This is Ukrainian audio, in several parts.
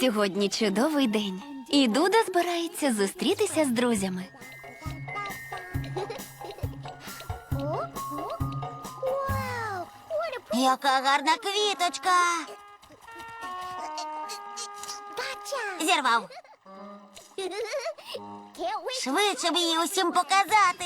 Сьогодні чудовий день, і Дуда збирається зустрітися з друзями. Яка гарна квіточка. Зірвав. Швидше б її усім показати.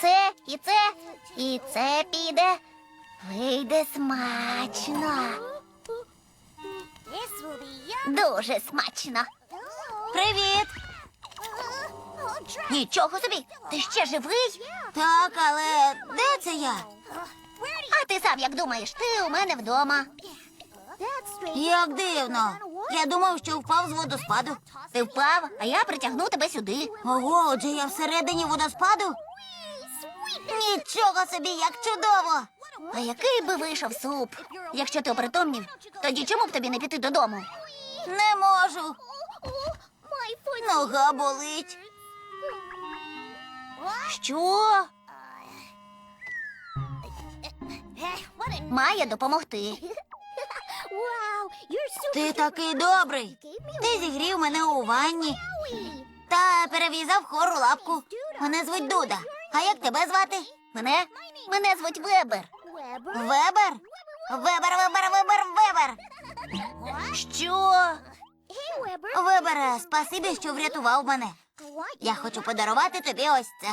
Це і це, і це піде. Вийде смачно. Дуже смачно. Привіт. Нічого собі, ти ще живий? Так, але де це я? Ти сам як думаєш, ти у мене вдома. Як дивно. Я думав, що впав з водоспаду. Ти впав, а я притягну тебе сюди. Ого, отже я всередині водоспаду? Нічого собі, як чудово! А який би вийшов суп? Якщо ти опритомнів, тоді чому б тобі не піти додому? Не можу. Нога болить. Що? Має допомогти. Ти такий добрий. Ти зігрів мене у ванні та перев'язав хору лапку. Мене звуть Дуда. А як тебе звати? Мене? Мене звуть Вебер. Вебер? Вебер, Вебер, Вебер, Вебер. Що? Вебере, спасибі, що врятував мене. Я хочу подарувати тобі ось це.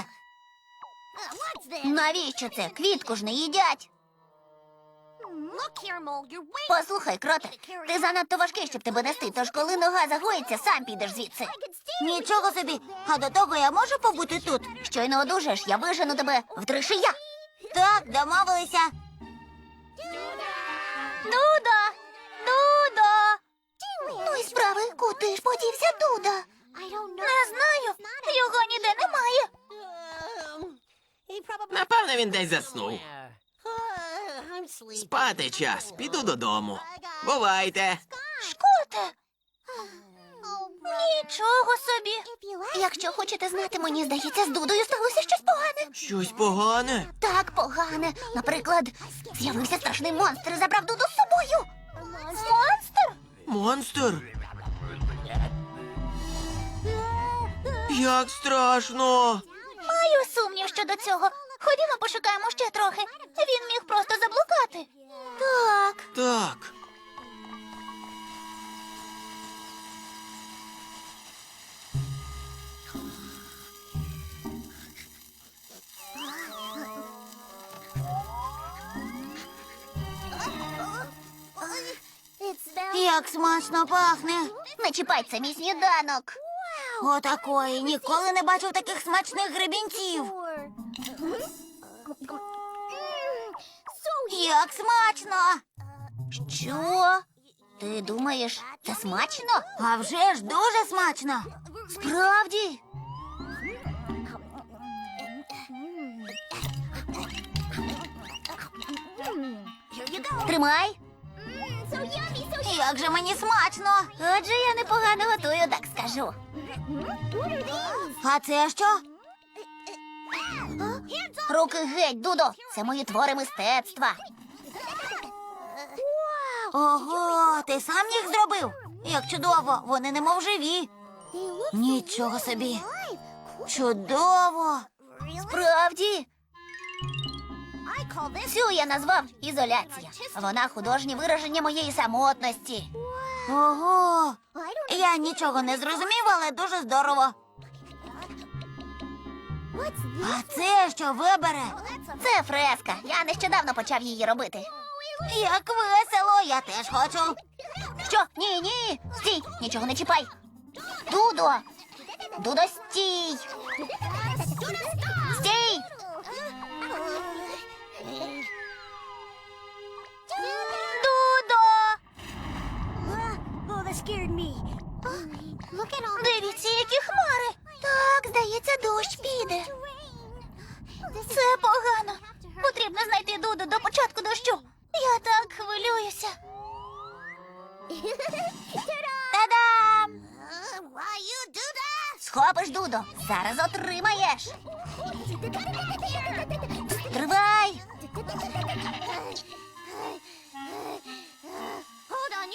Навіщо це? Квітку ж не їдять. Послухай, кроте, ти занадто важкий, щоб тебе нести, тож коли нога загоїться, сам підеш звідси. Нічого собі. А до того я можу побути тут. Щойно одужаєш, я вижену тебе в три шия. Так, домовилися. Дуда! Дуда! Ну і справи, куди ж подівся Дуда? Не знаю, його ніде немає. Напевне, він десь заснув. Спати час. Піду додому. Бувайте. Шкоте. Нічого собі. Якщо хочете знати, мені здається, з Дудою сталося щось погане. Щось погане. Так погане. Наприклад, з'явився страшний монстр і забрав Дуду з собою. Монстр? Монстр. Як страшно. Маю сумнів щодо цього. Ходімо, пошукаємо ще трохи. Він міг просто заблукати. Так. Так. Як смачно пахне. Не чіпай, це мій сніданок. Отакої. Ніколи не бачив таких смачних гребінців. Як смачно. Що? Ти думаєш, це смачно? А вже ж дуже смачно. Справді? Тримай. Як же мені смачно. Отже, я непогано готую, так скажу. А це що? Руки геть, Дудо. Це мої твори мистецтва. Ого, ти сам їх зробив? Як чудово, вони немов живі. Нічого собі. Чудово. Справді. Цю я назвав ізоляція. Вона художнє вираження моєї самотності. Ого. Я нічого не зрозумів, але дуже здорово. А це що вибере? Це фреска. Я нещодавно почав її робити. Як весело, я теж хочу. Що? Ні, ні. Стій, нічого не чіпай. Дудо. Дудо, стій. Стій. Дудо. Дивіться, які хмари. Так, здається, дощ піде. Це погано. Потрібно знайти Дуду до початку дощу. Я так хвилююся. Та-дам! Схопиш Дудо, зараз отримаєш. Тривай.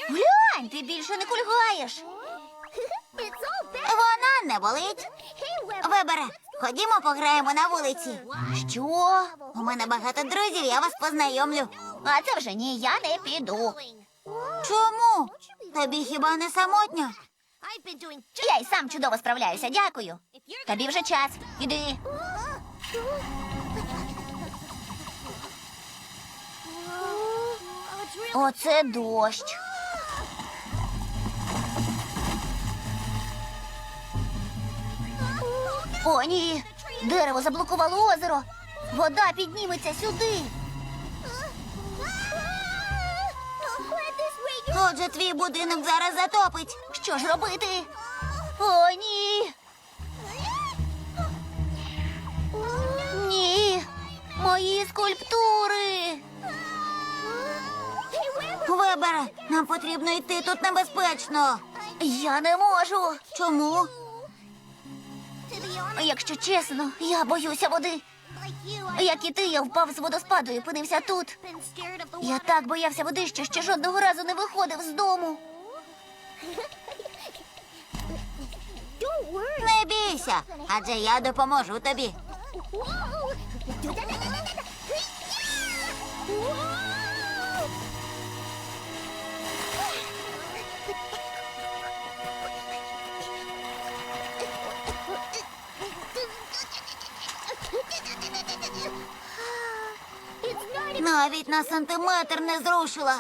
Глянь, ти більше не кульгаєш. Вона не болить. Вибере, ходімо пограємо на вулиці. Що? У мене багато друзів, я вас познайомлю. А це вже ні, я не піду. Чому? Тобі хіба не самотньо? Я й сам чудово справляюся, дякую. Тобі вже час. Іди. Оце дощ. О, ні. Дерево заблокувало озеро. Вода підніметься сюди. Отже, твій будинок зараз затопить. Що ж робити? О, ні. Ні. Мої скульптури. Вибере, нам потрібно йти тут небезпечно. Я не можу. Чому? Якщо чесно, я боюся води. Як і ти, я впав з водоспаду і опинився тут. Я так боявся води, що ще жодного разу не виходив з дому. Не бійся, адже я допоможу тобі. Навіть на сантиметр не зрушила.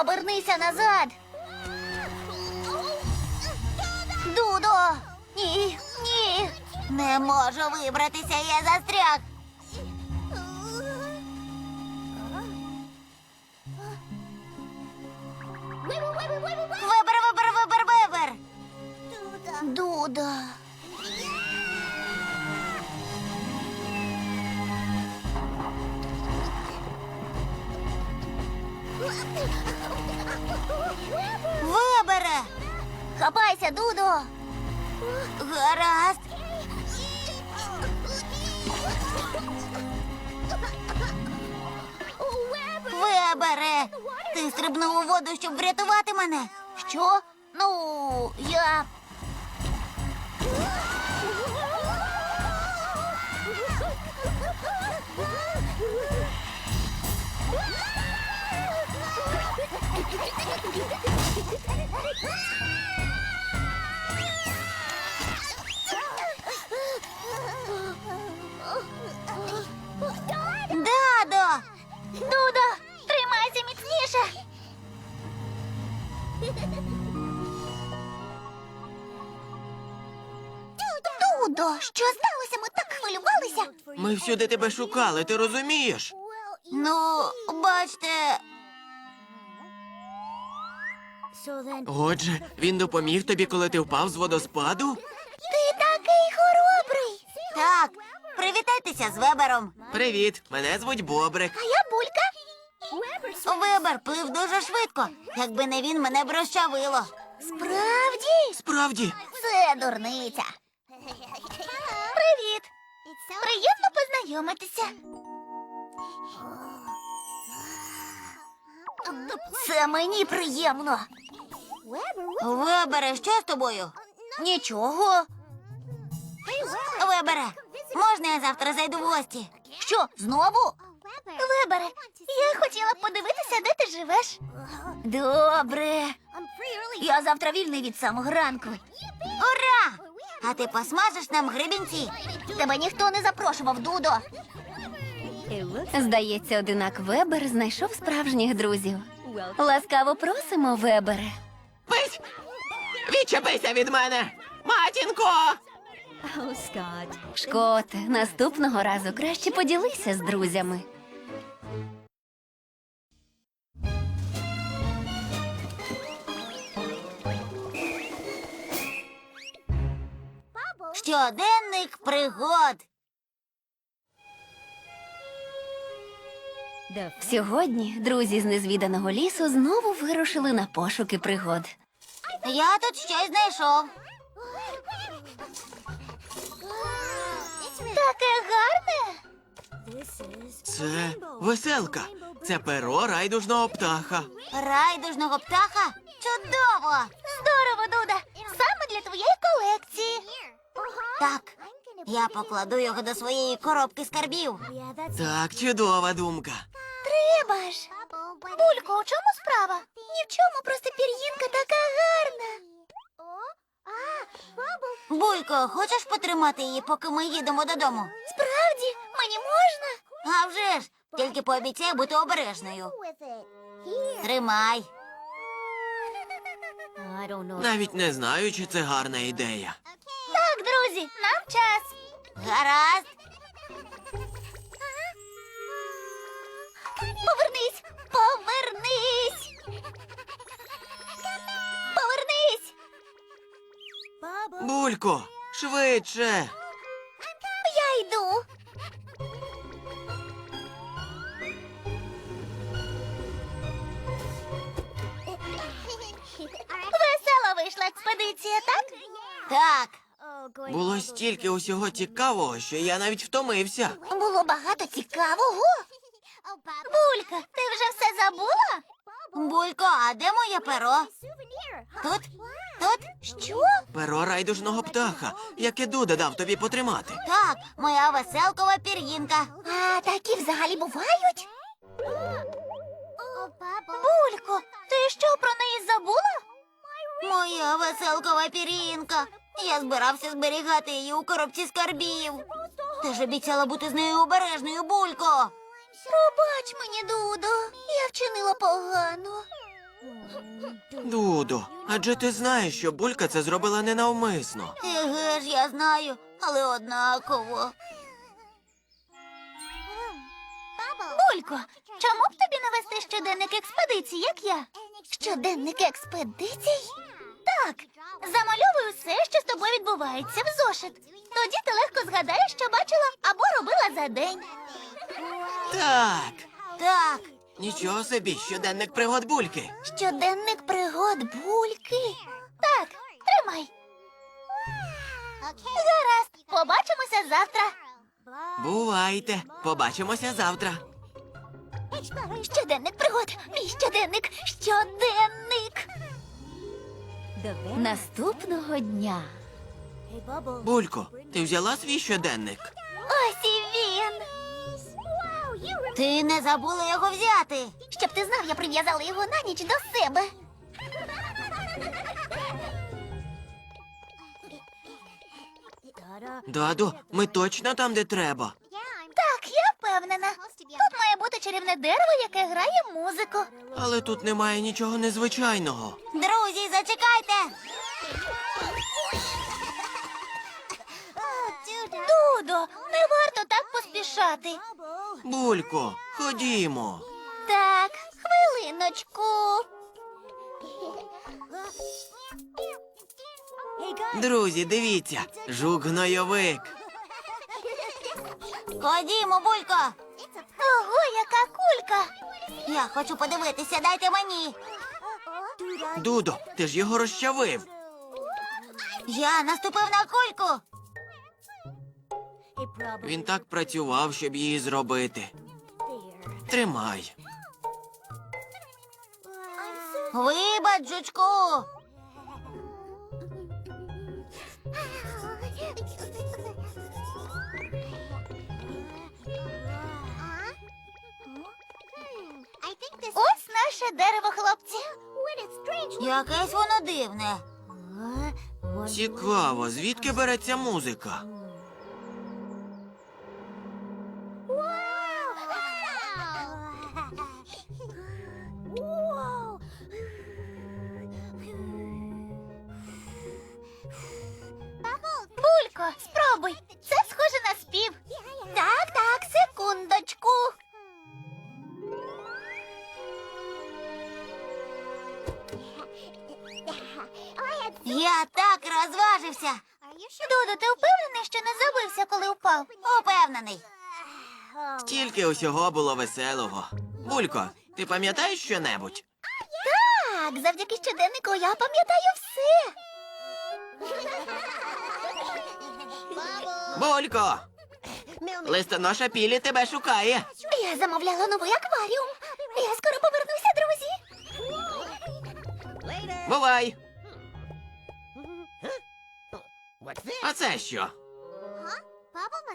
Обернися назад. Дудо! Ні, ні. Не можу вибратися, я застряг. Вибере. Хапайся, Дудо. Гаразд. Вибере. Ти стрибнув у воду, щоб врятувати мене. Що? Ну, я. Дадо! Дудо, тримайся міцніше. Дудо, що сталося? Ми так хвилювалися. Ми всюди тебе шукали, ти розумієш? Ну, бачте. Отже, він допоміг тобі, коли ти впав з водоспаду? Ти такий хоробрий. Так, привітайтеся з Вебером. Привіт, мене звуть Бобрик. А я булька. Вебер плив дуже швидко. Якби не він, мене б розчавило. Справді? Справді, Це дурниця. Привіт. Приємно познайомитися. Це мені приємно. Вебере, що з тобою? Нічого. Вебере, можна я завтра зайду в гості? Що, знову? Вибере, я хотіла б подивитися, де ти живеш. Добре. Я завтра вільний від самого ранку. Ура! А ти посмажеш нам гребінці? Тебе ніхто не запрошував, Дудо. Здається, одинак Вебер знайшов справжніх друзів. Ласкаво просимо, Вебере. Пись! Відчепися від мене! Матінко! Шкоте, наступного разу краще поділися з друзями. Щоденник пригод. Сьогодні друзі з незвіданого лісу знову вирушили на пошуки пригод. Я тут щось знайшов. Таке гарне. Це веселка. Це перо райдужного птаха. Райдужного птаха? Чудово! Здорово, Дуда. Саме для твоєї колекції. Так, я покладу його до своєї коробки скарбів. Так, чудова думка. Треба ж. Булько, у чому справа? Ні в чому, просто пір'їнка така гарна. Булько, хочеш потримати її, поки ми їдемо додому? Справді, мені можна? А вже ж, тільки пообіцяй бути обережною. Тримай. Навіть не знаю, чи це гарна ідея. Так, друзі, нам час. Гаразд. Повернись! Повернись! Булько, швидше. Я йду. Весела вийшла експедиція, так? Так. Було стільки усього цікавого, що я навіть втомився. Було багато цікавого. Булька, ти вже все забула? Булько, а де моє перо? Тут? Тут? Що? Перо райдужного птаха, яке Дуда дав тобі потримати. Так, моя веселкова пір'їнка. А такі взагалі бувають? Булько, ти що про неї забула? Моя веселкова пір'їнка. Я збирався зберігати її у коробці скарбів. Ти ж обіцяла бути з нею обережною, Булько. Пробач мені, Дудо, я вчинила погано. Дудо, адже ти знаєш, що булька це зробила ненавмисно. Еге ж, я знаю, але однаково. Булько, чому б тобі не вести щоденник експедицій, як я? Щоденник експедицій? Так, замальовуй усе, що з тобою відбувається в зошит. Тоді ти легко згадаєш, що бачила або робила за день. Так, Так, нічого собі, щоденник пригод бульки. Щоденник пригод бульки. Так, тримай. Гаразд, побачимося завтра. Бувайте, побачимося завтра. Щоденник пригод, мій щоденник, щоденник. Наступного дня. Булько, ти взяла свій щоденник? Ти не забула його взяти. Щоб ти знав, я прив'язала його на ніч до себе. Даду, ми точно там, де треба. Так, я впевнена. Тут має бути чарівне дерево, яке грає музику. Але тут немає нічого незвичайного. Друзі, зачекайте. Дудо, не варто так поспішати. Булько, ходімо. Так, хвилиночку. Друзі, дивіться, жук-гнойовик. Ходімо, Булько. Ого, яка кулька! Я хочу подивитися, дайте мені. Дудо, ти ж його розчавив. Я наступив на кульку. Він так працював, щоб її зробити. Тримай. Вибач, жучку. Ось наше дерево, хлопці. Якесь воно дивне. Цікаво, звідки береться музика? Булько, спробуй. Це схоже на спів. Так, так, секундочку. Я так розважився. Додо, ти впевнений, що не забився, коли впав? Упевнений. Стільки усього було веселого. Булько, ти пам'ятаєш що-небудь? Так, завдяки щоденнику я пам'ятаю все. Булько! Листоноша Пілі тебе шукає. Я замовляла новий акваріум. Я скоро повернуся, друзі. Бувай! А це що?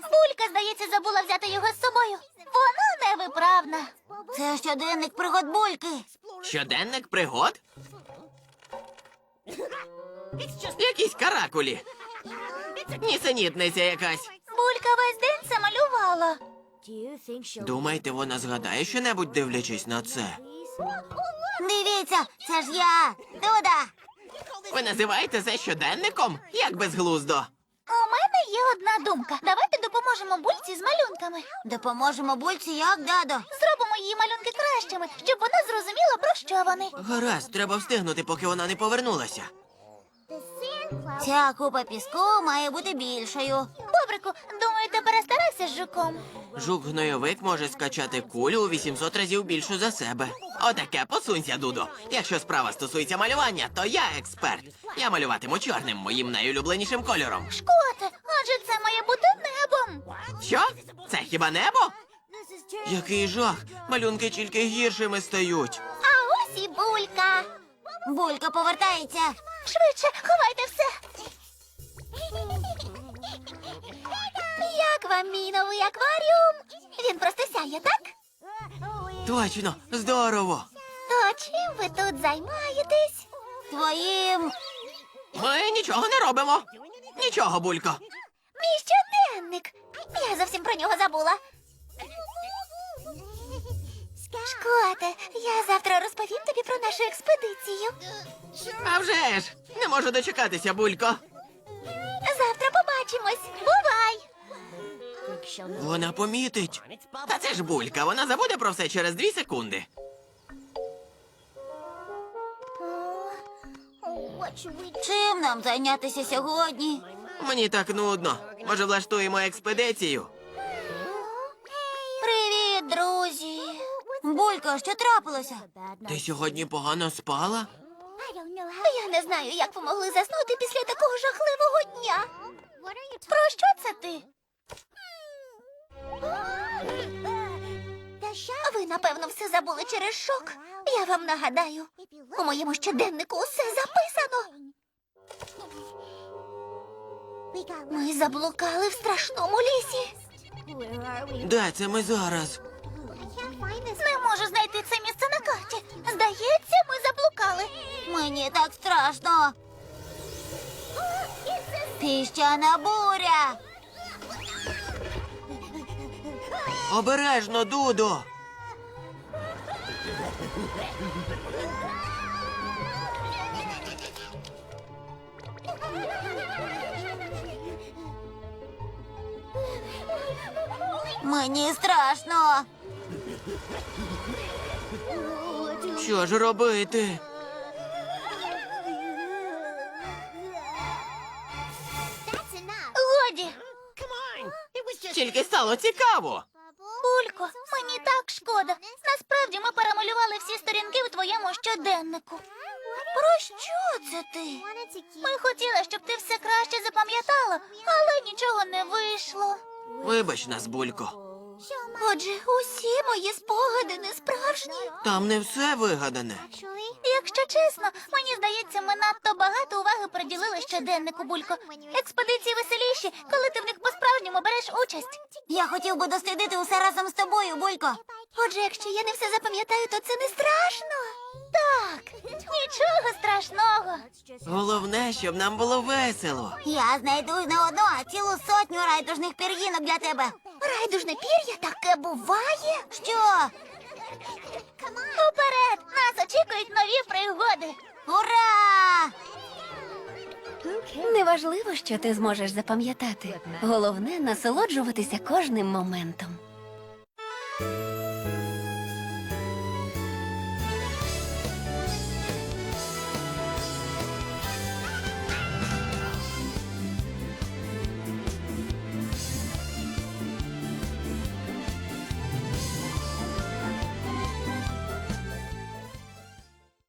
Булька, здається, забула взяти його з собою. Вона невиправна. Це щоденник пригод бульки. Щоденник пригод? Якісь каракулі. Нісенітниця якась. Булька весь день це малювала. Думаєте, вона згадає щонебудь, дивлячись на це? Дивіться, це ж я, Дуда. Ви називаєте це щоденником? Як безглуздо. У мене є одна думка. Давайте допоможемо бульці з малюнками. Допоможемо бульці, як дадо. Зробимо її малюнки кращими, щоб вона зрозуміла, про що вони. Гаразд, треба встигнути, поки вона не повернулася. Ця купа піску має бути більшою. Бобрику, думаю, ти перестарався з жуком. Жук-гнойовик може скачати кулю у 800 разів більшу за себе. Отаке, посунься, Дудо. Якщо справа стосується малювання, то я експерт. Я малюватиму чорним, моїм найулюбленішим кольором. Шкоте, адже це має бути небом. Що? Це хіба небо? Який жах! Малюнки тільки гіршими стають. А ось і булька. Булька повертається. Швидше, ховайте все. Як вам мій новий акваріум? Він просто сяє, так? Точно, здорово. То чим ви тут займаєтесь? Твоїм. Ми нічого не робимо. Нічого, Булько. Мій щоденник. Я зовсім про нього забула. Шкоте, я завтра розповім тобі про нашу експедицію. А вже ж! Не можу дочекатися, Булько. Завтра побачимось. Бувай! Вона помітить. Та це ж булька, вона забуде про все через дві секунди. Чим нам зайнятися сьогодні? Мені так нудно. Може, влаштуємо експедицію? Булько, що трапилося? Ти сьогодні погано спала? Я не знаю, як ви могли заснути після такого жахливого дня. Про що це ти? Ви, напевно, все забули через шок. Я вам нагадаю, у моєму щоденнику усе записано. Ми заблукали в страшному лісі. Де це ми зараз? Не можу знайти це місце на карті. Здається, ми заблукали. Мені так страшно. Піщана буря. Обережно, Дудо. Мені страшно. Що ж робити? Годі, Тільки стало цікаво. Улько, мені так шкода. Насправді ми перемалювали всі сторінки у твоєму щоденнику. Про що це ти? Ми хотіли, щоб ти все краще запам'ятала, але нічого не вийшло. Вибач нас, Булько. Отже, усі мої спогади не справжні. Там не все вигадане. Якщо чесно, мені здається, ми надто багато уваги приділили щоденнику, Булько. Експедиції веселіші, коли ти в них по-справжньому береш участь. Я хотів би дослідити усе разом з тобою, Булько. Отже, якщо я не все запам'ятаю, то це не страшно. Так, нічого страшного. Головне, щоб нам було весело. Я знайду не одну, а цілу сотню райдужних пір'їнок для тебе. Райдужне пір'я таке буває. Що? Уперед! Нас очікують нові пригоди. Ура! Неважливо, що ти зможеш запам'ятати. Головне насолоджуватися кожним моментом.